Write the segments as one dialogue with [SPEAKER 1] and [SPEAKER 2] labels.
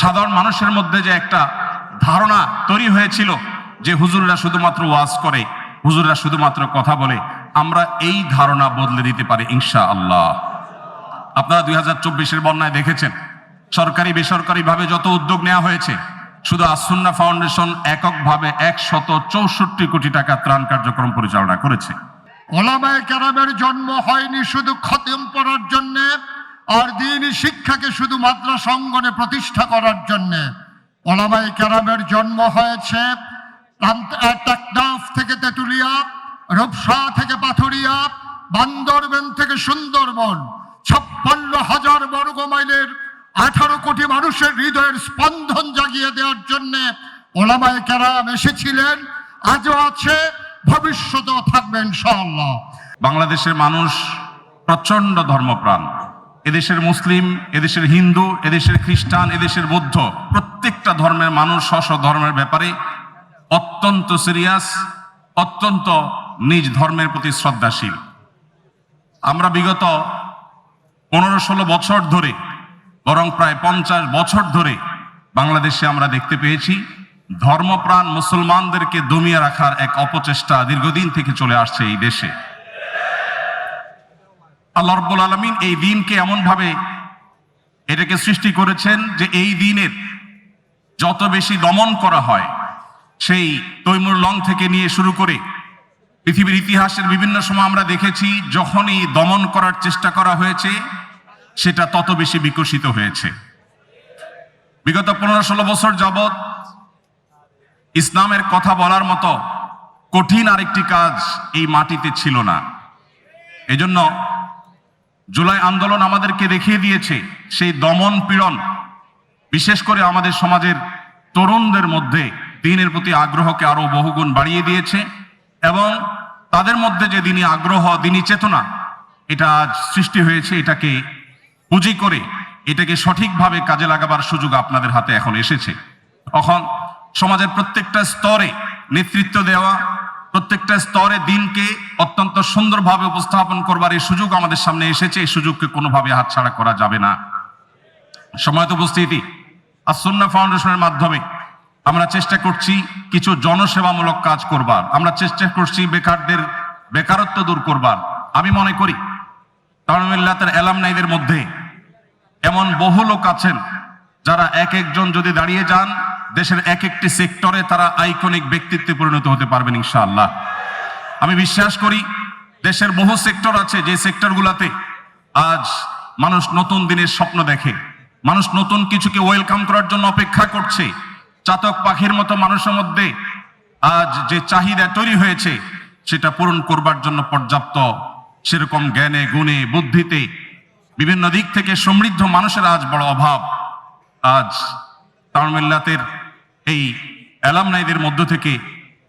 [SPEAKER 1] সাধারণ মানুষের মধ্যে যে একটা ধারণা তৈরি হয়েছিল যে হুজুররা শুধুমাত্র ওয়াজ করে, হুজুররা শুধুমাত্র কথা বলে, আমরা এই ধারণা বদলে দিতে পারি ইনশা আল্লাহ আপনারা দুই হাজার চব্বিশের বন্যায় দেখেছেন, সরকারি বেসরকারি ভাবে যত উদ্যোগ নেওয়া হয়েছে, শুধু আসুন্না ফাউন্ডেশন এককভাবে একশত চৌষট্টি কোটি টাকা ত্রাণ কার্যক্রম পরিচালনা করেছে।
[SPEAKER 2] ওলামায় কেরামের জন্ম হয়নি শুধু খতম পড়ার জন্য আর দিন শিক্ষাকে শুধু মাদ্রাসা অঙ্গনে প্রতিষ্ঠা করার জন্য। ওলামায় কেরামের জন্ম হয়েছে থেকে তেতুলিয়া, রূপসা থেকে পাথুরিয়া, বান্দরবেন থেকে সুন্দরবন। ছাপ্পান্ন হাজার বর্গ মাইলের আঠারো কোটি মানুষের হৃদয়ের স্পন্দন জাগিয়ে দেওয়ার জন্য ওলামায় কেরাম এসেছিলেন। আজও আছে, ভবিষ্যতেও থাকবে ইনশাআল্লাহ।
[SPEAKER 1] বাংলাদেশের মানুষ প্রচণ্ড ধর্মপ্রাণ। এদেশের মুসলিম, এদেশের হিন্দু, এদেশের খ্রিস্টান, এদেশের বৌদ্ধ, প্রত্যেকটা ধর্মের মানুষ স্ব ধর্মের ব্যাপারে অত্যন্ত সিরিয়াস অত্যন্ত নিজ ধর্মের প্রতি শ্রদ্ধাশীল। আমরা বিগত পনেরো ষোলো বছর ধরে, বরং প্রায় পঞ্চাশ বছর ধরে বাংলাদেশে আমরা দেখতে পেয়েছি, ধর্মপ্রাণ মুসলমানদেরকে দমিয়ে রাখার এক অপচেষ্টা দীর্ঘদিন থেকে চলে আসছে এই দেশে। আল্লাহ রব্বুল আলমিন এই দিনকে এমনভাবে এটাকে সৃষ্টি করেছেন যে এই দিনের যত বেশি দমন করা হয়, সেই তৈমুর লং থেকে নিয়ে শুরু করে পৃথিবীর ইতিহাসের বিভিন্ন সময় আমরা দেখেছি, যখনই দমন করার চেষ্টা করা হয়েছে, সেটা তত বেশি বিকশিত হয়েছে। বিগত পনেরো ষোলো বছর যাবৎ ইসলামের কথা বলার মতো কঠিন আরেকটি কাজ এই মাটিতে ছিল না। এজন্য জুলাই আন্দোলন আমাদেরকে দেখিয়ে দিয়েছে সেই দমন পীড়ন, বিশেষ করে আমাদের সমাজের তরুণদের মধ্যে দিনের প্রতি আগ্রহকে আরও বহুগুণ বাড়িয়ে দিয়েছে এবং তাদের মধ্যে যে দিনী আগ্রহ দিনী চেতনা, এটা আজ সৃষ্টি হয়েছে, এটাকে পুঁজি করে, এটাকে সঠিকভাবে কাজে লাগাবার সুযোগ আপনাদের হাতে এখন এসেছে। তখন সমাজের প্রত্যেকটা স্তরে নেতৃত্ব দেওয়া প্রত্যেকটা স্তরে দিনকে অত্যন্ত সুন্দরভাবে উপস্থাপন করবার এই সুযোগ আমাদের সামনে এসেছে। এই সুযোগকে কোনোভাবে হাতছাড়া করা যাবে না। সময়ত উপস্থিতি। আসন্না ফাউন্ডেশনের মাধ্যমে আমরা চেষ্টা করছি কিছু জনসেবামূলক কাজ করবার। আমরা চেষ্টা করছি বেকারদের বেকারত্ব দূর করবার। আমি মনে করি তামিল্লাতের এলামনাইদের মধ্যে এমন বহু লোক আছেন যারা এক একজন যদি দাঁড়িয়ে যান, দেশের এক একটি সেক্টরে তারা আইকনিক ব্যক্তিত্বে পরিণত হতে পারবেন ইনশাআল্লাহ। আমি বিশ্বাস করি, দেশের বহু সেক্টর আছে যে সেক্টরগুলোতে আজ মানুষ নতুন দিনের স্বপ্ন দেখে। মানুষ নতুন কিছুকে ওয়েলকাম করার জন্য অপেক্ষা করছে। চাতক পাখির মতো মানুষের মধ্যে আজ যে চাহিদা তৈরি হয়েছে, সেটা পূরণ করবার জন্য পর্যাপ্ত সেরকম জ্ঞানে, গুণে, বুদ্ধিতে বিভিন্ন দিক থেকে সমৃদ্ধ মানুষের আজ বড় অভাব। আজ তামিল্লাতের এই অ্যালামনাইদের মধ্য থেকে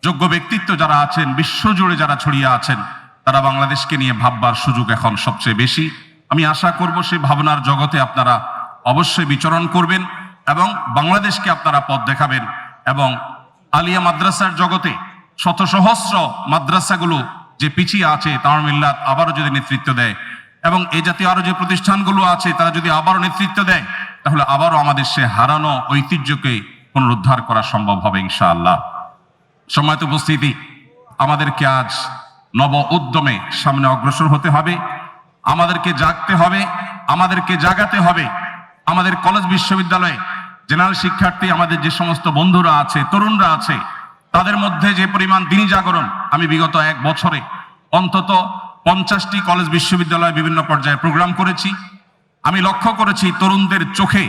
[SPEAKER 1] যোগ্য ব্যক্তিত্ব যারা আছেন, বিশ্বজুড়ে যারা ছড়িয়ে আছেন, তারা বাংলাদেশকে নিয়ে ভাববার সুযোগ এখন সবচেয়ে বেশি। আমি আশা করব সেই ভাবনার জগতে আপনারা অবশ্যই বিচরণ করবেন এবং বাংলাদেশকে আপনারা পথ দেখাবেন এবং আলিয়া মাদ্রাসার জগতে শত সহস্র মাদ্রাসাগুলো যে পিছিয়ে আছে তামিল্লাত আবারও যদি নেতৃত্ব দেয় এবং এই জাতীয় আরও যে প্রতিষ্ঠানগুলো আছে, তারা যদি আবারও নেতৃত্ব দেয় তাহলে আবারও আমাদের সে হারানো ঐতিহ্যকে পুনরুদ্ধার করা সম্ভব হবে ইনশাআল্লাহ। সময়ত উপস্থিতি, আমাদেরকে আজ নব উদ্যমে সামনে অগ্রসর হতে হবে, আমাদেরকে জাগতে হবে, আমাদেরকে জাগাতে হবে। আমাদের কলেজ বিশ্ববিদ্যালয়ে জেনারেল শিক্ষার্থী, আমাদের যে সমস্ত বন্ধুরা আছে, তরুণরা আছে, তাদের মধ্যে যে পরিমাণ দিনী জাগরণ আমি বিগত এক বছরে অন্তত পঞ্চাশটি কলেজ বিশ্ববিদ্যালয়ে বিভিন্ন পর্যায়ে প্রোগ্রাম করেছি। আমি লক্ষ্য করেছি তরুণদের চোখে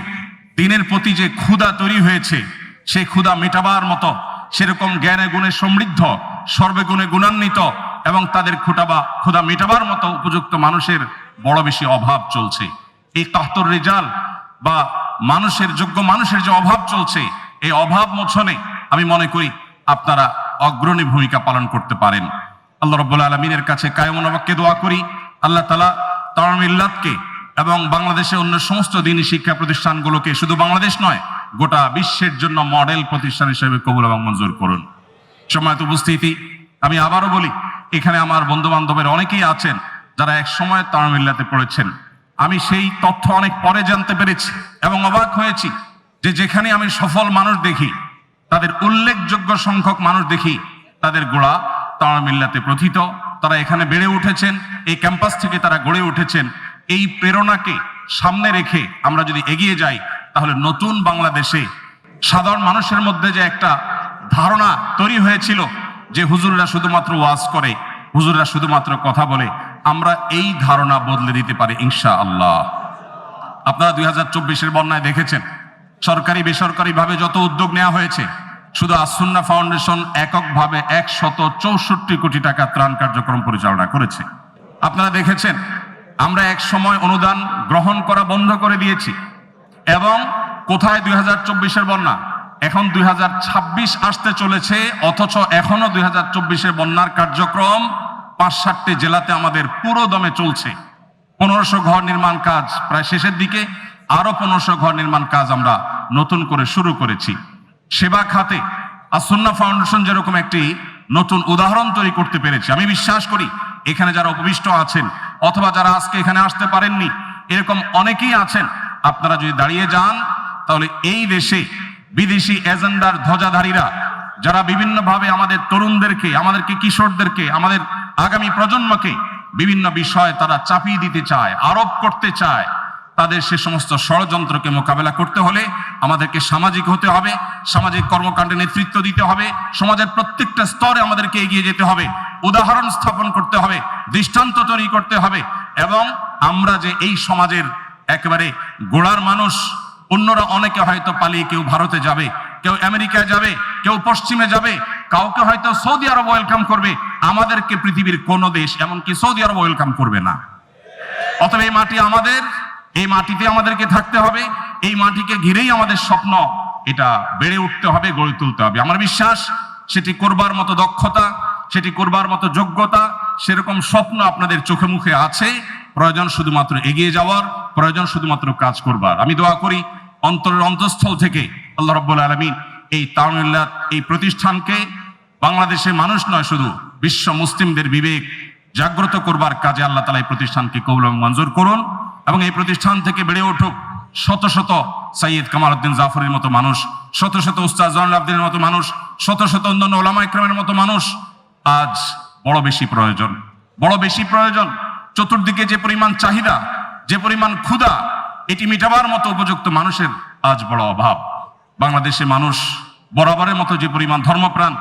[SPEAKER 1] দিনের প্রতি যে ক্ষুধা তৈরি হয়েছে সেই ক্ষুধা মেটাবার মতো সেরকম জ্ঞানে গুণে সমৃদ্ধ সর্বগুণে গুণান্বিত এবং তাদের খুটাবা ক্ষুধা মেটাবার মতো উপযুক্ত মানুষের বড় বেশি অভাব চলছে। এই কাহতর রেজাল বা মানুষের যোগ্য মানুষের যে অভাব চলছে, এই অভাব মোছনে আমি মনে করি আপনারা অগ্রণী ভূমিকা পালন করতে পারেন। আল্লাহ রব্বুল আলমিনের কাছে কায়মনোবাক্যে দোয়া করি। আল্লাহ তালা তামিল্লাতকে এবং বাংলাদেশের অন্য সমস্ত দিনী শিক্ষা প্রতিষ্ঠানগুলোকে শুধু বাংলাদেশ নয়, গোটা বিশ্বের জন্য মডেল প্রতিষ্ঠান হিসেবে কবুল এবং মঞ্জুর করুন। সময়ত উপস্থিতি, আমি আবারও বলি, এখানে আমার বন্ধু বান্ধবের অনেকেই আছেন যারা এক সময় তামিল্লাতে পড়েছেন। আমি সেই তথ্য অনেক পরে জানতে পেরেছি এবং অবাক হয়েছি যে যেখানে আমি সফল মানুষ দেখি, তাদের উল্লেখযোগ্য সংখ্যক মানুষ দেখি, তাদের গোড়া তারা মিল্লাতে প্রথিত, তারা এখানে বেড়ে উঠেছেন, এই ক্যাম্পাস থেকে তারা গড়ে উঠেছেন এই প্রেরণাকে সামনে রেখে আমরা যদি এগিয়ে যাই, তাহলে নতুন বাংলাদেশে সাধারণ মানুষের মধ্যে যে একটা ধারণা তৈরি হয়েছিল যে হুজুররা শুধুমাত্র ওয়াজ করে, হুজুররা শুধুমাত্র কথা বলে, আমরা এই ধারণা বদলে দিতে পারি ইনশা আল্লাহ আপনারা দুই হাজার চব্বিশের বন্যায় দেখেছেন, সরকারি বেসরকারি ভাবে যত উদ্যোগ নেওয়া হয়েছে, শুধু আসুন্না ফাউন্ডেশন এককভাবে একশত চৌষট্টি কোটি টাকা ত্রাণ কার্যক্রম পরিচালনা করেছে। আপনারা দেখেছেন আমরা এক সময় অনুদান গ্রহণ করা বন্ধ করে দিয়েছি। এবং কোথায় দুই হাজার চব্বিশের বন্যা? এখন দুই হাজার ছাব্বিশ আসতে চলেছে, অথচ এখনও দুই হাজার বন্যার কার্যক্রম পাঁচ সাতটি জেলাতে আমাদের পুরো দমে চলছে। পনেরোশো ঘর নির্মাণ কাজ প্রায় শেষের দিকে আরও পনেরোশো ঘর নির্মাণ কাজ আমরা নতুন করে শুরু করেছি। সেবা খাতে আসন্না ফাউন্ডেশন যেরকম একটি নতুন উদাহরণ তৈরি করতে পেরেছে, আমি বিশ্বাস করি এখানে যারা উপবিষ্ট আছেন অথবা যারা আজকে এখানে আসতে পারেননি, এরকম অনেকেই আছেন। আপনারা যদি দাঁড়িয়ে যান, তাহলে এই দেশে বিদেশি এজেন্ডার ধ্বজাধারীরা, যারা বিভিন্নভাবে আমাদের তরুণদেরকে, আমাদেরকে কিশোরদেরকে, আমাদের আগামী প্রজন্মকে বিভিন্ন বিষয়ে তারা চাপিয়ে দিতে চায়, আরোপ করতে চায়, তাদের সে সমস্ত ষড়যন্ত্রকে মোকাবেলা করতে হলে আমাদেরকে সামাজিক হতে হবে, সামাজিক কর্মকাণ্ডে নেতৃত্ব দিতে হবে, সমাজের প্রত্যেকটা স্তরে আমাদেরকে এগিয়ে যেতে হবে। উদাহরণ স্থাপন করতে হবে, দৃষ্টান্ত তৈরি করতে হবে এবং আমরা যে এই সমাজের একেবারে গোড়ার মানুষ, অন্যরা অনেকে হয়তো পালিয়ে কেউ ভারতে যাবে, কেউ আমেরিকায় যাবে, কেউ পশ্চিমে যাবে, কাউকে হয়তো সৌদি আরব ওয়েলকাম করবে, আমাদেরকে পৃথিবীর কোন দেশ এমনকি সৌদি আরব ওয়েলকাম করবে না। অতএব এই মাটি আমাদের, এই মাটিতে আমাদেরকে থাকতে হবে, এই মাটিকে ঘিরেই আমাদের স্বপ্ন, এটা বেড়ে উঠতে হবে, গড়ে তুলতে হবে। আমার বিশ্বাস, সেটি করবার মতো দক্ষতা সেটি করবার মতো যোগ্যতা, সেরকম স্বপ্ন আপনাদের চোখে মুখে আছে। প্রয়োজন শুধুমাত্র এগিয়ে যাওয়ার, প্রয়োজন শুধুমাত্র কাজ করবার। আমি দোয়া করি অন্তরের অন্তঃস্থল থেকে আল্লাহ রব্বুল আলমিন এই তারুল্লাহ এই প্রতিষ্ঠানকে বাংলাদেশের মানুষ নয় শুধু, বিশ্ব মুসলিমদের বিবেক জাগ্রত করবার কাজে আল্লাহ তালা এই প্রতিষ্ঠানকে কবুল মঞ্জুর করুন এবং এই প্রতিষ্ঠান থেকে বেড়ে উঠুক শত শত সৈয়দ কামাল উদ্দিন জাফরের মতো মানুষ, শত শত উস্তাদ জয়নুল আবদিনের মতো মানুষ, শত শত অন্যান্য ওলামা ইকরামের মতো মানুষ আজ বড় বেশি প্রয়োজন, বড় বেশি প্রয়োজন। চতুর্দিকে যে পরিমাণ চাহিদা, যে পরিমাণ ক্ষুধা, এটি মিটাবার মতো উপযুক্ত মানুষের আজ বড় অভাব। বাংলাদেশে মানুষ বরাবরের মতো যে পরিমাণ ধর্মপ্রাণ,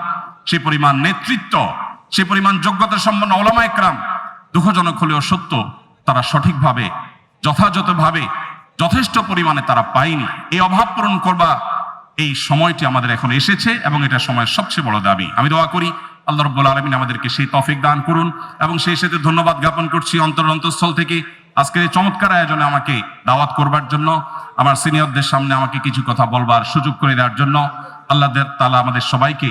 [SPEAKER 1] সে পরিমাণ নেতৃত্ব, সে পরিমাণ যোগ্যতা সম্পন্ন ওলামা একরাম দুঃখজনক হলেও সত্য, তারা সঠিকভাবে, যথাযথভাবে, যথেষ্ট পরিমাণে তারা পায়নি। এই অভাব পূরণ করবা এই সময়টি আমাদের এখন এসেছে এবং এটা সময়ের সবচেয়ে বড় দাবি। আমি দোয়া করি আল্লাহ রব্বুল আলমিন আমাদেরকে সেই তফিক দান করুন এবং সেই সাথে ধন্যবাদ জ্ঞাপন করছি অন্তর অন্তঃস্থল থেকে। আজকের এই চমৎকার আয়োজনে আমাকে দাওয়াত করবার জন্য, আমার সিনিয়রদের সামনে আমাকে কিছু কথা বলবার সুযোগ করে দেওয়ার জন্য আল্লাহ তালা আমাদের সবাইকে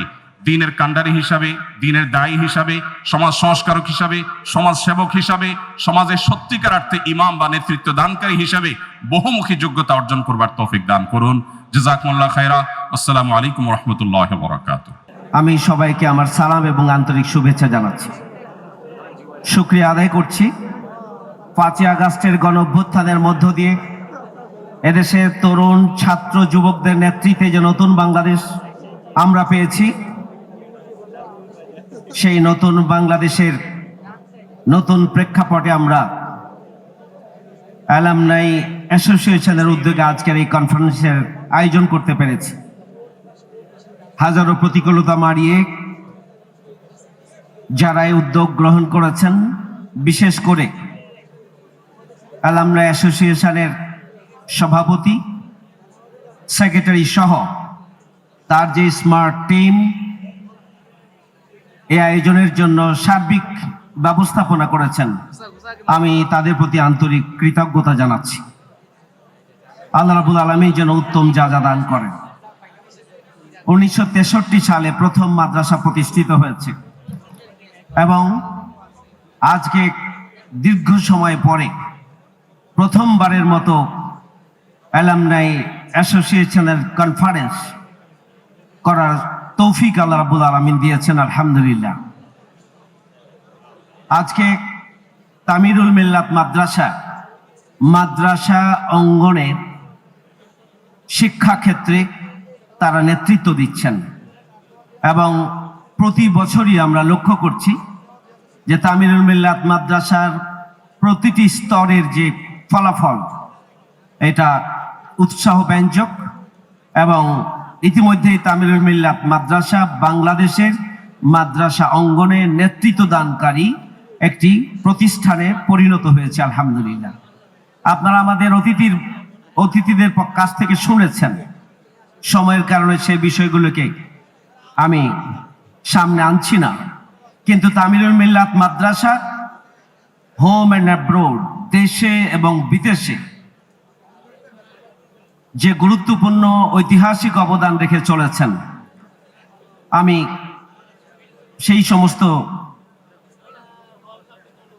[SPEAKER 1] দিনের কাণ্ডারি হিসাবে, দিনের দায়ী হিসাবে, সমাজ সংস্কারক হিসাবে, সমাজ সেবক হিসাবে, সমাজের সত্যিকার অর্থে ইমাম বা নেতৃত্ব দানকারী হিসাবে বহুমুখী যোগ্যতা অর্জন করবার তৌফিক দান করুন। জাজাকমুল্লাহ খায়রা। আসসালামু আলাইকুম রহমতুল্লাহ বরাকাত
[SPEAKER 3] আমি সবাইকে আমার সালাম এবং আন্তরিক শুভেচ্ছা জানাচ্ছি। শুক্রিয়া আদায় করছি। পাঁচই আগস্টের গণ অভ্যুত্থানের মধ্য দিয়ে এদেশের তরুণ ছাত্র যুবকদের নেতৃত্বে যে নতুন বাংলাদেশ আমরা পেয়েছি, সেই নতুন বাংলাদেশের নতুন প্রেক্ষাপটে আমরা অ্যালামনাই অ্যাসোসিয়েশনের উদ্যোগে আজকের এই কনফারেন্সের আয়োজন করতে পেরেছি। হাজারো প্রতিকূলতা মারিয়ে যারা এই উদ্যোগ গ্রহণ করেছেন, বিশেষ করে অ্যালামনা অ্যাসোসিয়েশনের সভাপতি, সেক্রেটারি সহ তার যে স্মার্ট টিম এই আয়োজনের জন্য সার্বিক ব্যবস্থাপনা করেছেন, আমি তাদের প্রতি আন্তরিক কৃতজ্ঞতা জানাচ্ছি। আল্লাহ রাবুল আলমী যেন উত্তম যা যা দান করেন। উনিশশো তেষট্টি সালে প্রথম মাদ্রাসা প্রতিষ্ঠিত হয়েছে। এবং আজকে দীর্ঘ সময় পরে প্রথমবারের মতো অ্যালামনাই অ্যাসোসিয়েশনের কনফারেন্স করার তৌফিক আল্লাহ রাবুল আলমিন দিয়েছেন, আলহামদুলিল্লাহ। আজকে তামিরুল মিল্লাত মাদ্রাসা মাদ্রাসা অঙ্গনের শিক্ষাক্ষেত্রে তারা নেতৃত্ব দিচ্ছেন। এবং প্রতি বছরই আমরা লক্ষ্য করছি যে তামিরুল মিল্লাত মাদ্রাসার প্রতিটি স্তরের যে ফলাফল, এটা উৎসাহ ব্যঞ্জক এবং ইতিমধ্যেই তামিলুল মিল্লাত মাদ্রাসা বাংলাদেশের মাদ্রাসা অঙ্গনে নেতৃত্ব দানকারী একটি প্রতিষ্ঠানে পরিণত হয়েছে, আলহামদুলিল্লাহ। আপনারা আমাদের অতিথির, অতিথিদের কাছ থেকে শুনেছেন সময়ের কারণে সেই বিষয়গুলোকে আমি সামনে আনছি না। কিন্তু তামিলুল মিল্লাত মাদ্রাসা, হোম অ্যান্ড অ্যাব্রোড, দেশে এবং বিদেশে যে গুরুত্বপূর্ণ ঐতিহাসিক অবদান রেখে চলেছেন, আমি সেই সমস্ত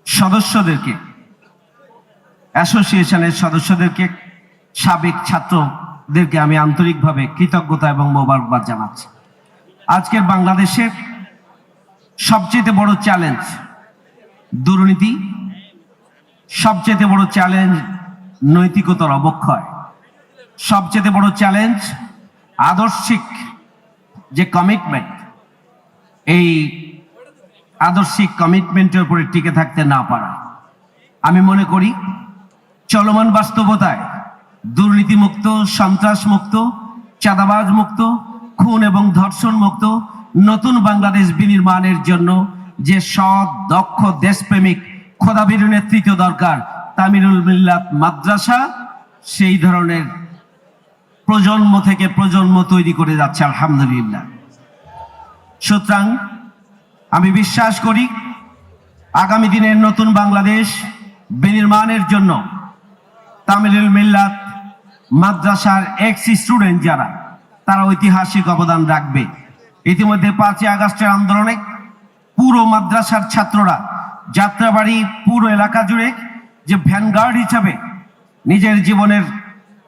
[SPEAKER 3] সদস্যদেরকে, অ্যাসোসিয়েশনের সদস্যদেরকে সাবেক ছাত্রদেরকে আমি আন্তরিকভাবে কৃতজ্ঞতা এবং মোবারকবাদ জানাচ্ছি। আজকের বাংলাদেশের সবচেয়ে বড় চ্যালেঞ্জ দুর্নীতি, সবচেয়ে বড় চ্যালেঞ্জ নৈতিকতার অবক্ষয়, সবচেয়ে বড় চ্যালেঞ্জ আদর্শিক যে কমিটমেন্ট এই আদর্শিক কমিটমেন্টের উপরে টিকে থাকতে না পারা। আমি মনে করি, চলমান বাস্তবতায় দুর্নীতিমুক্ত সন্ত্রাস মুক্ত চাঁদাবাজ মুক্ত খুন এবং ধর্ষণ মুক্ত নতুন বাংলাদেশ বিনির্মাণের জন্য যে সৎ, দক্ষ, দেশপ্রেমিক খোদাবির নেতৃত্ব দরকার, তামিরুল মিল্লাত মাদ্রাসা, সেই ধরনের প্রজন্ম থেকে প্রজন্ম তৈরি করে যাচ্ছে, আলহামদুলিল্লাহ। সুতরাং আমি বিশ্বাস করি, আগামী দিনের নতুন বাংলাদেশ বিনির্মাণের জন্য তামিলুল মিল্লাত মাদ্রাসার এক্স স্টুডেন্ট যারা, তারা ঐতিহাসিক অবদান রাখবে। ইতিমধ্যে পাঁচই আগস্টের আন্দোলনে পুরো মাদ্রাসার ছাত্ররা যাত্রাবাড়ি পুরো এলাকা জুড়ে যে ভ্যানগার্ড হিসাবে নিজের জীবনের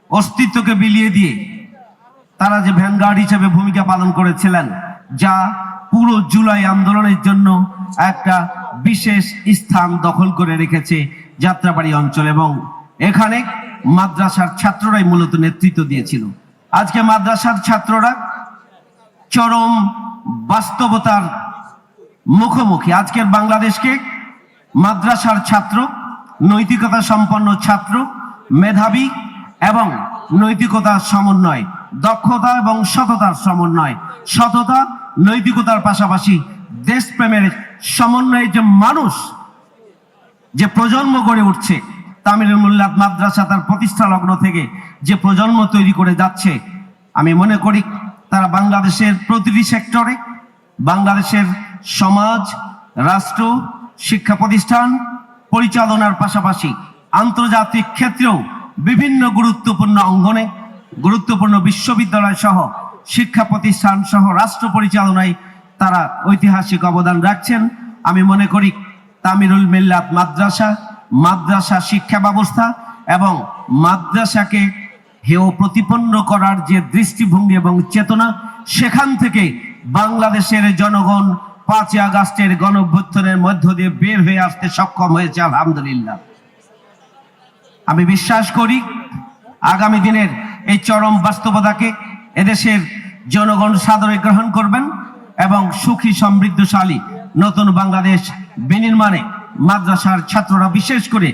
[SPEAKER 3] অস্তিত্বকে বিলিয়ে দিয়ে তারা যে ভ্যানগার্ড হিসাবে ভূমিকা পালন করেছিলেন, যা পুরো জুলাই আন্দোলনের জন্য একটা বিশেষ স্থান দখল করে রেখেছে যাত্রাবাড়ি অঞ্চল। এবং এখানে মাদ্রাসার ছাত্ররাই মূলত নেতৃত্ব দিয়েছিল। আজকে মাদ্রাসার ছাত্ররা চরম বাস্তবতার মুখোমুখি। আজকের বাংলাদেশকে মাদ্রাসার ছাত্র, নৈতিকতা সম্পন্ন ছাত্র, মেধাবী এবং নৈতিকতার সমন্বয়, দক্ষতা এবং সততার সমন্বয়, সততা, নৈতিকতার পাশাপাশি দেশপ্রেমের সমন্বয়ে যে মানুষ, যে প্রজন্ম গড়ে উঠছে তামিলুল মুল্লাত মাদ্রাসা তার প্রতিষ্ঠা লগ্ন থেকে যে প্রজন্ম তৈরি করে যাচ্ছে, আমি মনে করি তারা বাংলাদেশের প্রতিটি সেক্টরে, বাংলাদেশের সমাজ, রাষ্ট্র, শিক্ষা প্রতিষ্ঠান, পরিচালনার পাশাপাশি আন্তর্জাতিক ক্ষেত্রেও বিভিন্ন গুরুত্বপূর্ণ অঙ্গনে, গুরুত্বপূর্ণ বিশ্ববিদ্যালয় সহ শিক্ষা প্রতিষ্ঠান সহ রাষ্ট্র পরিচালনায় তারা ঐতিহাসিক অবদান রাখছেন। আমি মনে করি তামিরুল মিল্লাত মাদ্রাসা মাদ্রাসা শিক্ষা ব্যবস্থা এবং মাদ্রাসাকে হেয় প্রতিপন্ন করার যে দৃষ্টিভঙ্গি এবং চেতনা, সেখান থেকে বাংলাদেশের জনগণ পাঁচই আগস্টের গণঅভ্যুত্থানের মধ্য দিয়ে বের হয়ে আসতে সক্ষম হয়েছে, আলহামদুলিল্লাহ। আমি বিশ্বাস করি, আগামী দিনের এই চরম বাস্তবতাকে এদেশের জনগণ সাদরে গ্রহণ করবেন এবং সুখী, সমৃদ্ধশালী নতুন বাংলাদেশ বিনির্মাণে মাদ্রাসার ছাত্ররা, বিশেষ করে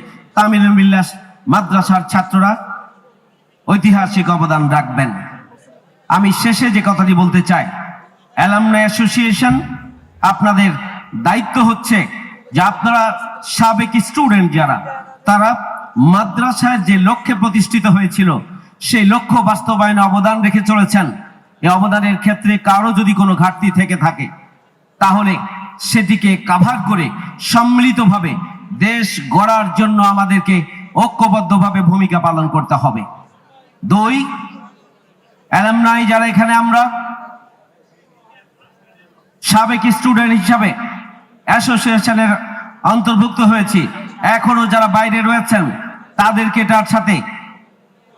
[SPEAKER 3] মিল্লাস, মাদ্রাসার ছাত্ররা, ঐতিহাসিক অবদান রাখবেন। আমি শেষে যে কথাটি বলতে চাই অ্যালামনাই অ্যাসোসিয়েশন আপনাদের দায়িত্ব হচ্ছে যে আপনারা সাবেক স্টুডেন্ট যারা, তারা মাদ্রাসায় যে লক্ষ্যে প্রতিষ্ঠিত হয়েছিল, সেই লক্ষ্য বাস্তবায়নে অবদান রেখে চলেছেন। এই অবদানের ক্ষেত্রে কারও যদি কোনো ঘাটতি থেকে থাকে, তাহলে সেটিকে কাভার করে সম্মিলিতভাবে দেশ গড়ার জন্য আমাদেরকে ঐক্যবদ্ধভাবে ভূমিকা পালন করতে হবে। দুই অ্যালামনাই যারা এখানে আমরা, সাবেক স্টুডেন্ট হিসাবে অ্যাসোসিয়েশনের অন্তর্ভুক্ত হয়েছি। এখনও যারা বাইরে রয়েছেন, তাদেরকে তার সাথে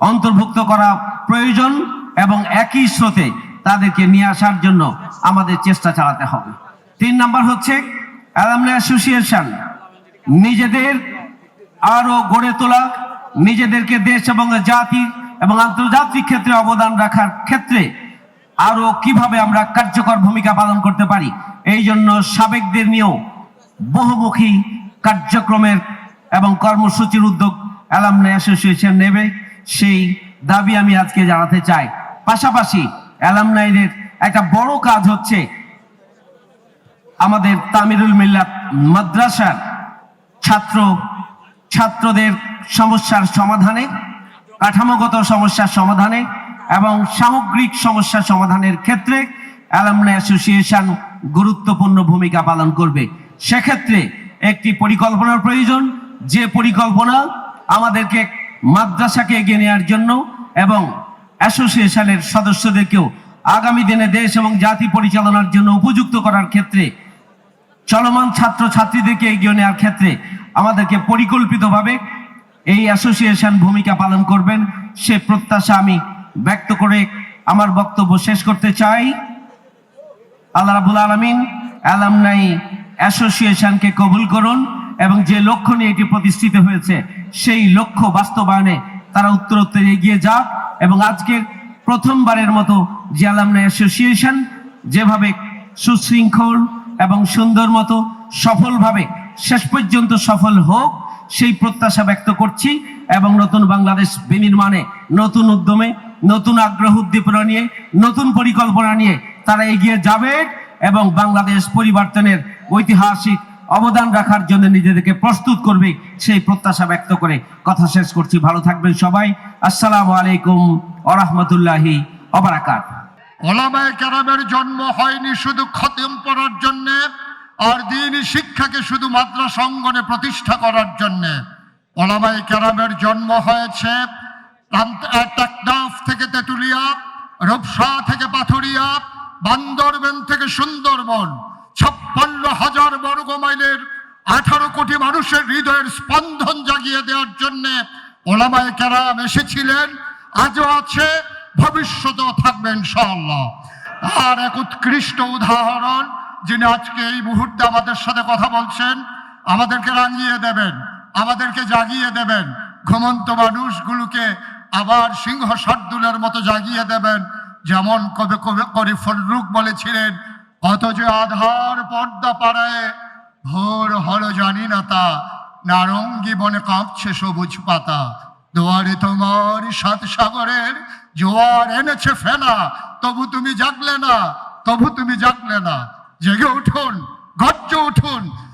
[SPEAKER 3] অন্তর্ভুক্ত করা প্রয়োজন এবং একই স্রোতে তাদেরকে নিয়ে আসার জন্য আমাদের চেষ্টা চালাতে হবে। তিন নাম্বার হচ্ছে অ্যালামনাই অ্যাসোসিয়েশন। নিজেদের আরও গড়ে তোলা, নিজেদেরকে দেশ এবং জাতি এবং আন্তর্জাতিক ক্ষেত্রে অবদান রাখার ক্ষেত্রে আরও কীভাবে আমরা কার্যকর ভূমিকা পালন করতে পারি, এই জন্য সাবেকদের নিয়েও বহুমুখী কার্যক্রমের এবং কর্মসূচির উদ্যোগ অ্যালামনাই অ্যাসোসিয়েশন নেবে, সেই দাবি আমি আজকে জানাতে চাই। পাশাপাশি অ্যালামনাইদের একটা বড় কাজ হচ্ছে আমাদের তামিরুল মিল্লাত মাদ্রাসার ছাত্র, ছাত্রদের সমস্যার সমাধানে, কাঠামোগত সমস্যার সমাধানে এবং সামগ্রিক সমস্যা সমাধানের ক্ষেত্রে অ্যালামনাই অ্যাসোসিয়েশন গুরুত্বপূর্ণ ভূমিকা পালন করবে। সেক্ষেত্রে একটি পরিকল্পনার প্রয়োজন। যে পরিকল্পনা আমাদেরকে মাদ্রাসাকে এগিয়ে নেওয়ার জন্য এবং অ্যাসোসিয়েশনের সদস্যদেরকেও আগামী দিনে দেশ এবং জাতি পরিচালনার জন্য উপযুক্ত করার ক্ষেত্রে চলমান ছাত্র ছাত্রীদেরকে এগিয়ে নেওয়ার ক্ষেত্রে আমাদেরকে পরিকল্পিতভাবে এই অ্যাসোসিয়েশন ভূমিকা পালন করবেন, সে প্রত্যাশা আমি ব্যক্ত করে আমার বক্তব্য শেষ করতে চাই। আল্লাহ রাবুল আলমিন অ্যালামনাই অ্যাসোসিয়েশনকে কবুল করুন এবং যে লক্ষ্য নিয়ে এটি প্রতিষ্ঠিত হয়েছে, সেই লক্ষ্য বাস্তবায়নে তারা উত্তরোত্তর এগিয়ে যাক এবং আজকের প্রথমবারের মতো যে অ্যালামনাই অ্যাসোসিয়েশন যেভাবে সুশৃঙ্খল এবং সুন্দর মতো সফলভাবে শেষ পর্যন্ত সফল হোক, সেই প্রত্যাশা ব্যক্ত করছি এবং নতুন বাংলাদেশ বিনির্মাণে, নতুন উদ্যমে, নতুন আগ্রহ উদ্দীপনা নিয়ে, নতুন পরিকল্পনা নিয়ে তারা এগিয়ে যাবে এবং বাংলাদেশ পরিবর্তনের ঐতিহাসিক অবদান রাখার জন্য নিজেদেরকে প্রস্তুত করবে, সেই প্রত্যাশা ব্যক্ত করে কথা শেষ করছি। ভালো থাকবেন সবাই। আসসালামু আলাইকুম ওরহমতুল্লাহি অবরাকাত
[SPEAKER 2] ওলামায় কেরামের জন্ম হয়নি শুধু খতেম পড়ার জন্যে, আর দিন শিক্ষাকে শুধু মাদ্রাসা অঙ্গনে প্রতিষ্ঠা করার জন্যে। ওলামায় কেরামের জন্ম হয়েছে থেকে তেঁতুলিয়া, রূপসা থেকে পাথুরিয়া, বান্দরবেন থেকে সুন্দরবন। ছাপ্পান্ন হাজার বর্গ মাইলের আঠারো কোটি মানুষের হৃদয়ের স্পন্দন জাগিয়ে দেওয়ার জন্যে ওলামায় কেরাম এসেছিলেন। আজও আছে। ভবিষ্যতেও থাকবে ইনশাআল্লাহ। আর এক উৎকৃষ্ট উদাহরণ, যিনি আজকে এই মুহূর্তে আমাদের সাথে কথা বলছেন, আমাদেরকে রাঙিয়ে দেবেন, আমাদেরকে জাগিয়ে দেবেন। ঘুমন্ত মানুষগুলোকে আবার সিংহ শার্দুলের মতো জাগিয়ে দেবেন, যেমন কবে কবে করি ফররুক বলেছিলেন যে আধার পর্দা পাড়ায় ভোর হলো জানি না তা, নারঙ্গি বনে কাঁপছে সবুজ পাতা। দুয়ারে তোমার সাত সাগরের জোয়ার এনেছে ফেনা তবু তুমি জাগলে না, তবু তুমি জাগলে না। জেগে উঠুন গর্জ উঠুন